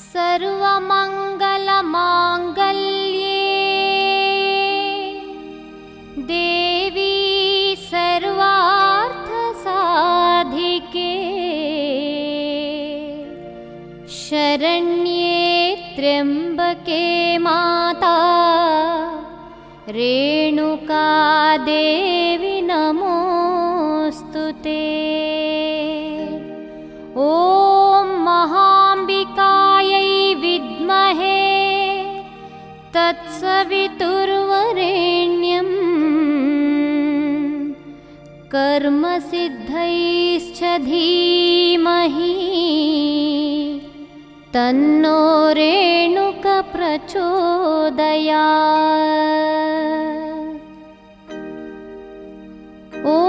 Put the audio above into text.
सर्वमङ्गलमाङ्गल्ये। देवी सर्वार्थसाधिके। शरण्ये त्र्यम्बके माता। रेणुका देवि नमोऽस्तु ते। ॐ तत्सवितुर्वरेण्यम् कर्मसिद्धैश्च धीमहि तन्नो रेणुकप्रचोदया